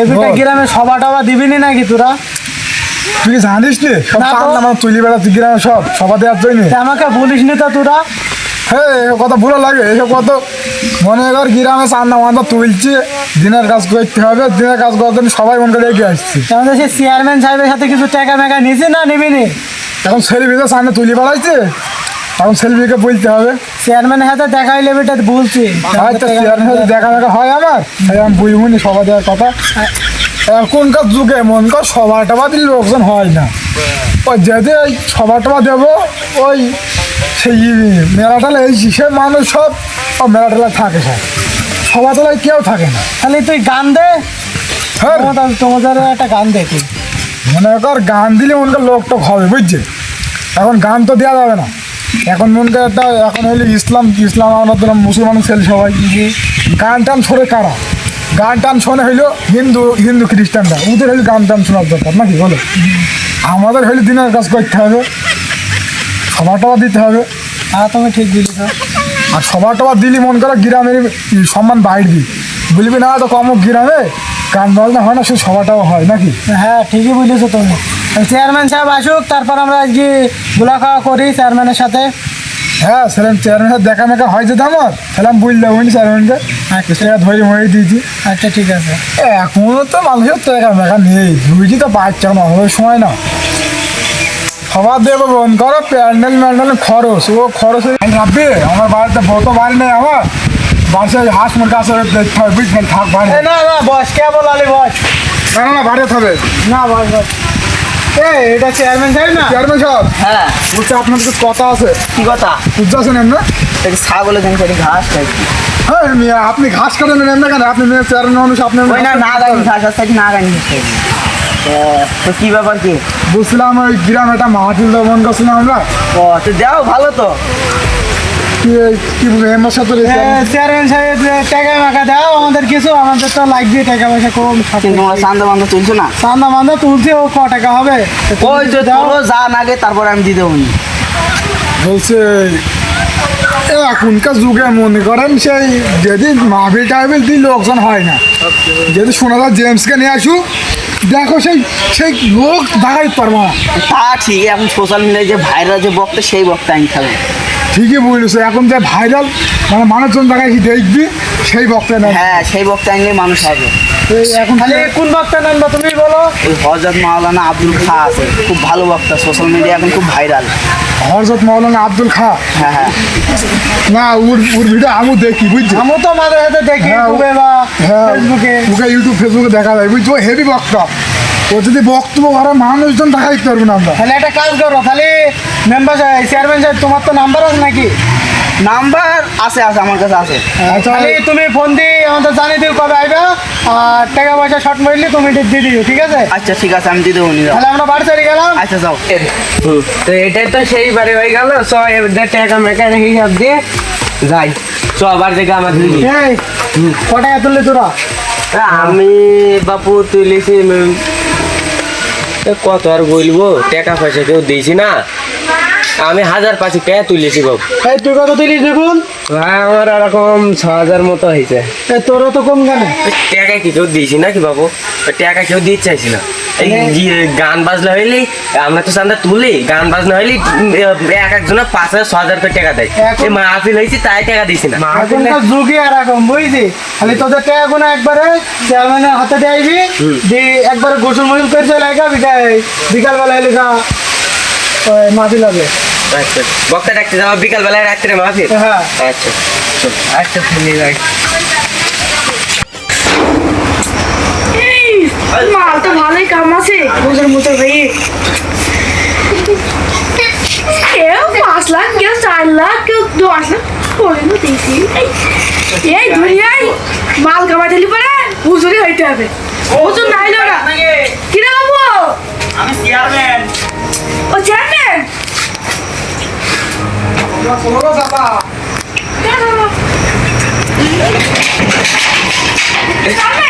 এবিটা। গ্রামে সভা টভা দিবিনি নাকি তোরা? তুই জানিস নি? সব না তো। চাঁদ নামা গ্রামে সব সভা দেওয়ার জন্য। আমাকে বলিস নি তো তোরা? হ্যাঁ কথা ভালো লাগে এসব কত মনে কর গ্রামে চান্দা মান্দা তুলছে দিনের কাজ করতে হবে দিনের কাজ করার জন্য সবাই মনে করে এগিয়ে আসছে আমাদের সেই চেয়ারম্যান সাহেবের সাথে কিছু টাকা মেকা নিয়েছে না নিবিনি? এখন ছেলে সেলফিতে সামনে তুলি বেড়াইছে? এখন সেলফিকে বলতে হবে। চেয়ারম্যানের হাতে দেখা হইলে বেটা বলছি। হয়তো চেয়ারের সাথে দেখা দেখা হয় আমার? আমি বুঝবনি সভা দেওয়ার কথা। এখনকার যুগে মন কর সভা টভা দিলে লোকজন হয় না। ওই যেতে ওই সবার টভা দেবো ওই সেই মেলাটালে এই সে মানুষ সব ও মেলাটালে থাকে সব। সবার তলায় কেউ থাকে না। খালি তুই গান দে। হ্যাঁ তোমাদের- একটা গান দেখি মনে কর গান দিলে মনে কর লোক টোক হবে বুঝছে এখন গান তো দেওয়া যাবে না। এখন মনে কর একটা এখন হইলে ইসলাম ইসলাম আমরা মুসলমান ছেলে সবাই। গান টান শোনে কারা? গান টান শোনে হইল হিন্দু হিন্দু খ্রিস্টানরা। ওদের হইলে গান টান শোনার দরকার নাকি বলো? আমাদের হইলে দিনের কাজ করতে হবে সভা টভা দিতে হবে। হ্যাঁ তুমি ঠিক বলিস আর সভা টভা দিলি মন করো গ্রামের সম্মান বাড়বি। বলবি না তো কম গ্রামে গান বাজনা হয় না সে সভাটাও হয় নাকি? হ্যাঁ ঠিকই বুঝেছ তুমি। চেয়ারম্যান সাহেব আসুক তারপর আমরা আজকে গোলা খাওয়া করি চেয়ারম্যানের সাথে। হ্যাঁ সেরকম চেয়ারম্যান সাথে দেখা মেকা হয় যেত আমার? তাহলে আমি বুঝলাম উনি চেয়ারম্যানকে সেটা ধরে মরে দিয়েছি। আচ্ছা ঠিক আছে। এখনও তো মানুষের টাকা মেকা নেই। বুঝি তো পাচ্ছে না অভাবের সময় না। সবার দেবো বন্ধ করো প্যান্ডেল ম্যান্ডেল খরচ। ও খরচ রাখবে আমার বাড়িতে বত বাড়ি নেই আমার। ওই হাঁস মুরগা আছে বুঝবেন থাক বাড়ি। না না বস কে বলালি বস। না না, বাড়িতে হবে না বস বস। এটা চেয়ারম্যান সাহেব না? চেয়ারম্যান সাহেব। হ্যাঁ। আপনার কিছু কথা আছে। কি কথা? বুঝতে আছেন এমনি এই ছাগলের জন্য সেটি ঘাস খাইছি? হ্যাঁ মিয়া আপনি ঘাস কাটেন এমনি কেন? আপনি চেয়ারম্যান মানুষ না না গাইনি ঘাস না গাইনি তো কি ব্যাপার কি? বুঝছিলাম ওই গ্রামে একটা মাহাতিল দমন করছিলাম আমরা ও তো যাও ভালো তো। আমাদের কিছু আমাদের তো লাগবে টাকা পয়সা কম কিন্তু তোমরা চান্দা তুলছো না? চান্দা মান্দা তুলছে ও ক টাকা হবে? ওই যা নাগে তারপর আমি দিয়ে দেবো। বলছে এ এখনকার যুগে মনে করেন সেই যদি মাহবিল টাহবিল দিই লোকজন হয় না। যদি শোনা যায় জেমসকে নিয়ে আসু দেখো সেই সেই লোক দেখাই পারব না। তা ঠিক এখন সোশ্যাল মিডিয়ায় যে ভাইরাল যে বক্তা সেই বক্তা আমি খাব। ঠিকই বলেছে। এখন যে ভাইরাল মানে মানুষজন দেখাই দেখবি? সেই বক্তা না হ্যাঁ সেই বক্তা আনলে মানুষ হবে। এখন কোন বক্তা নামবা তুমি বলো? ওই হজরত মাওলানা আব্দুল খা আছে। খুব ভালো বক্তা সোশ্যাল মিডিয়া এখন খুব ভাইরাল আব্দুল খা? হ্যাঁ হ্যাঁ। না ওর ওর ভিডিও আমি দেখি বুঝছি? আমি তো মাঝে দেখি হ্যাঁ, ও- ইউটিউবে বা হ্যাঁ ফেসবুকে ওকে ইউটিউব ফেসবুকে দেখা যায় বুঝছ? হেভি বক্তা। ও যদি বক্তব্য করে মানুষজন দেখাই পারবে না আমরা। তাহলে একটা কাজ করো খালি মেম্বার সাহেব চেয়ারম্যান সাহেব তোমার তো নাম্বার আছে নাকি? নাম্বার আছে আছে আমার কাছে আছে। খালি তুমি ফোন দিয়ে আমাদের জানিয়ে দিও কবে আইবে আর টাকা পয়সা শর্ট মারলে তুমি এটা দিয়ে দিও ঠিক আছে? আচ্ছা ঠিক আছে আমি দিয়ে দেবো তাহলে আমরা বাড়ি চলে গেলাম। আচ্ছা যাও। তো এটাই তো সেই বারে হয়ে গেল চ এবার টাকা মেকার হিসাব দিয়ে যাই। চ আবার দেখে আমার দিদি এই ক টাকা তুললি তোরা? আমি বাপু তুলেছি কত আর বলব টাকা পয়সা কেউ দিয়েছি না। আমি হাজার পাঁচে টাকা তুলেছি বাবু। এই তুই কত তুলিস দেখুন? ভাই আমার এরকম ছ হাজার মতো হয়েছে। তোরও তো কম কেন? টাকা কি কেউ দিয়েছি নাকি বাবু? টাকা কেউ দিতে চাইছি না। গান বাজনা হইলি আমরা তো চান্দা তুলি গান বাজনা হইলি এক একজনের পাঁচ হাজার ছ হাজার করে টাকা দেয়। এই মাহফিল হয়েছে তাই টাকা দিছি না। এখনকার যুগে এরকম বুঝলি? খালি তোদের টাকা একবারে চেয়ারম্যানের হাতে দেয়বি দিয়ে একবারে গোসল মোসল করে চলে আইগা বিকাল বিকালবেলা এলাকা মাফিল হবে। আচ্ছা। বক্তা ডাকতে যাব বিকাল বেলায় রাত্রে মাহফিল? হ্যাঁ। আচ্ছা আচ্ছা মাল তো ভালোই কাম আছে। বুঝুর মতো ভাই কেউ পাঁচ লাখ কেউ চার লাখ কেউ দশ লাখ করে না দেখি। এই- দুনিয়ায় মাল কামাই দিলি পরে হুজুরি হইতে হবে। হুজুর নাই না কিরে বাবু? আমি চেয়ারম্যান ও চেয়ারম্যান চেয়ারম্যান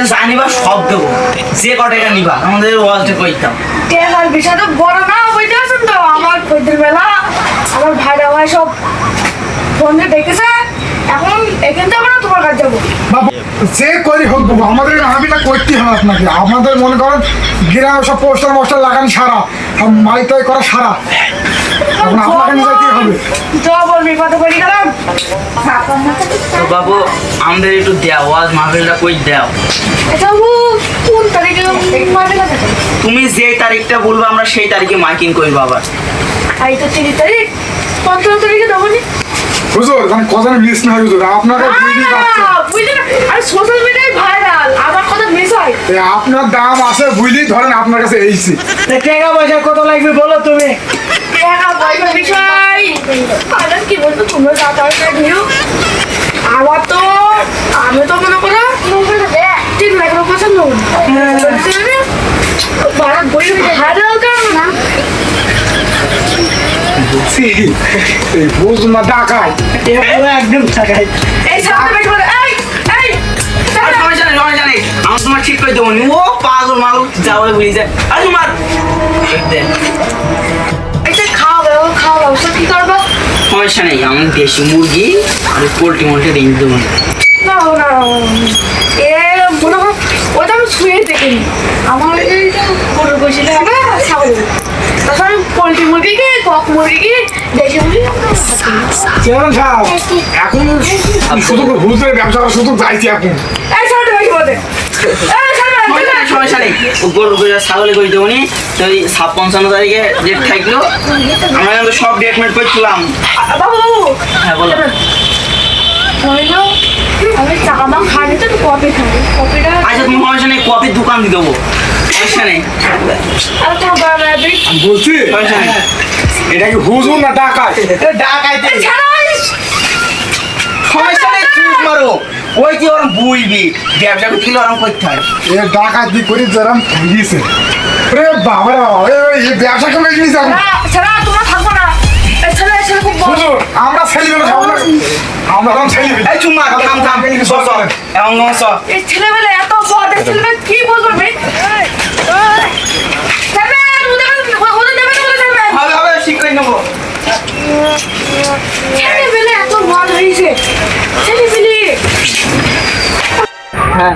পয়সা যা নিবা সব দেবো। যে ক টাকা নিবা আমাদের ওয়ালটা করে দিতাম টেকার বিষয় তো বড় না বুঝতে পারছেন তো। আমার বেলা আমার ভাইরা ভাই সব ফোনে দেখেছে এখন এখান থেকে আমরা তোমার কাছে যাব। বাবু যে করি হোক বাবু আমাদের মাহফিলটা করতে হবে আপনাকে। আমাদের মনে করেন গ্রামে সব পোস্টার মোস্টার লাগান সারা মাইতাই করা সারা। বাবু আমাদের একটু দেও মাহফিলটা করে দাও? তুমি যে তারিখটা বলব আমরা সেই তারিখে মাইকিং করি বাবা। এই তো তিরিশ তারিখ? তারিখে দেবো নি? হুজুর মানে কজন মিস না হুজুর। আপনাকে বুঝলি আর সোশ্যাল মিডিয়ায় ভাইরাল আমার কথা মিস হয়। আপনার দাম আছে বুঝলি ধরেন আপনার কাছে এইছি টাকা পয়সা কত লাগবে বলো তুমি? তোমরা যা ভিউ আমার তো আমি তো মনে করো তিন লাখ টাকা পছন্দ ভারত বই ভাইরাল কারণ না বুঝছি বুঝ না টাকায় আমার ঠিক করে দেবো। ও পাগল মাগল যা বলে ভুলে যায় আর তোমার এই দেখ, এটা খাওয়া দাওয়া খাওয়া দাওয়া সব কি করব সমস্যা নেই আমি দেশি মুরগি আর পোলট্রি মোলট্রি রেঞ্জ দেবো না। না না এ মনে করো ওটা আমি শুয়ে দেখিনি। আমার এই গরুর বসে থাকে ছাগল। তারপর আমি পোলট্রি মুরগিকে কক মুরগিকে দেশি মুরগি চেয়ারম্যান সাহেব এখন শুধু হুজুরের ব্যবসা সুযোগ চাইছি এখন। এই সমস্যা নেই, ছাগলে করে দেবো ওই সাত পঞ্চান্ন তারিখে ডেট থাকল আমরা সব বলো আমি টাকা দাম তো কপি কফির দোকান দিয়ে দেবো বলছি এটা কি হুজুর না ডাকায় ছাড়াইস সমস্যা নেই মারো ওই কি ওরম বুঝবি ব্যবসা করতে গেলে ওরম করতে হয়। এ ডাকাতি করে যেরম গিয়েছে রে বাবা রে এই ব্যবসা কেমন গিয়েছে এখন? ছাড়া তোমরা থাকব না। ছেলে ছেলে খুব বড়। আমরা খাব না। আমরা তখন ছেলে এই চুপ মার থাম থাম স স এমন নয় স এই ছেলেবেলা এত বড় ছেলেবেলা কি বলব। হবে হবে শিখে নেব। এত বড় হয়েছে। হ্যাঁ।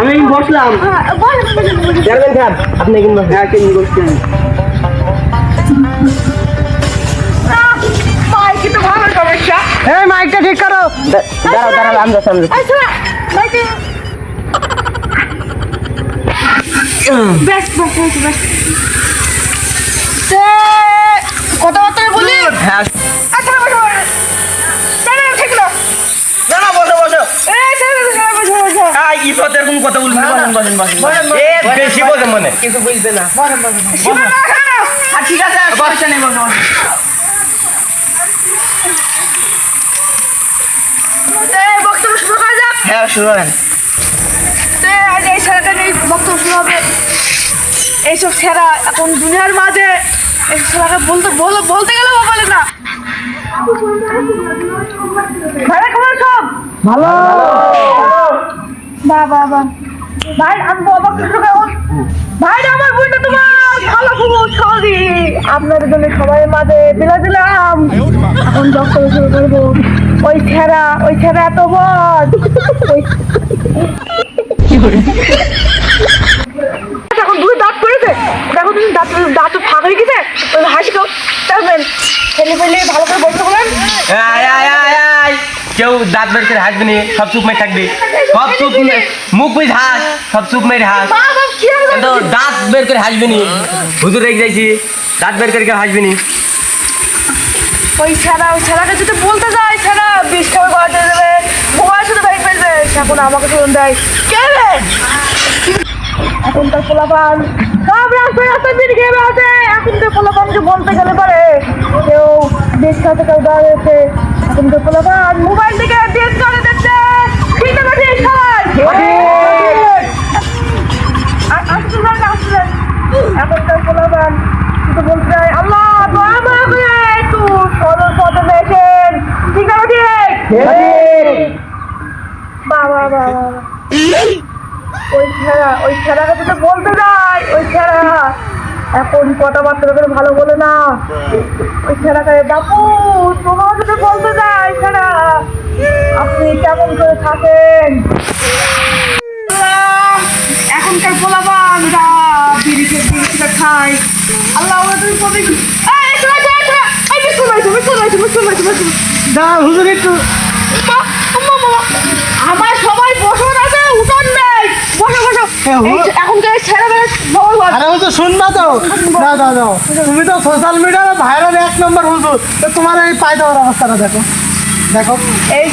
আমি বসলাম। আপনি কিন্তু হ্যাঁ কিনে বসছেন? দাঁড়াও দাঁড়াও আমি যাচ্ছি, আমি। আচ্ছা কথাবার্তা বলি? হ্যাঁ। আচ্ছা এরকম কথা বলবি বেশি বোঝে মনে। শিবা না না। ঠিক আছে সমস্যা নেই বসো বসো। এই বক্তব্য শুরু করা যাক। হ্যাঁ শুরু করেন। তে আজ এই ছেলেটা নিয়ে বক্তব্য শুরু হবে। এইসব ছেঁড়া এখন দুনিয়ার মাঝে এই ছেলেকে বলতে বল বলতে গেলেও বলে না। ভালো খবর সব ভালো। বা বা বা ভাই আমি ভাই আমার বইটা তোমার। সরি। আপনাদের জন্য সবাই মাঝে দিলা দিলাম। এখন বক্তব্য শুরু করব ওই ছেঁড়া ওই ছেঁড়া এত বদ। এখন দুটো দাঁত পড়েছে। দেখো তুমি দাঁত দাঁত ফাঁক হয়ে গেছে। ওই হাসি তো দেখবেন ছেলে পেলে ভালো করে বলতে বলেন। কেউ দাঁত বের করে হাসবে নি সব চুপ মেরে থাকবে। সব চুপ মুখ বুঝ হাস সব চুপ মেরে হাস। কিন্তু দাঁত বের করে হাসবে নি। হুজুর রেখে যাইছি, দাঁত বের করে কেউ হাসবে নি। ওই ছেড়া, ওই ছেড়াকে যদি বলতে ছেড়া দেবে শুধু ভাই ফেলবে। এখন আমাকে শুনুন দেয়। কে রে? এখন তার সব রাস্তায় রাস্তায় বিড়ি খেয়ে আছে। এখন তো বলতে গেলে পারে। কেউ বিষ খাতে কেউ দাঁড়িয়েছে। এখন তো পোলাপান। মোবাইল থেকে বাবা বাবা ওই ছেড়া ওই ছেড়াকে যদি বলতে যাই ওই ছেড়া এখন কথাবার্তা করে ভালো বলে না ওই ছেড়াকে বাপু তোমার যদি বলতে যাই ছেড়া আপনি কেমন করে থাকেন এখনকার পোলাপান যা বিড়ি খেয়ে খাই আল্লাহ তুমি কবে এই শোনা শোনা শোনা এই বিস্কুট দাঁড়া হুজুর একটু। আমার সবাই বসন আছে উঠন নেই। বসো বসো। এখনকার ছেলেমেয়ে ভগবান আরে হুজুর শুনবা তো। না দাও দাও তুমি তো সোশ্যাল মিডিয়ার ভাইরাল এক নম্বর হুজুর। তোমার এই অবস্থাটা দেখো। দেখো। এই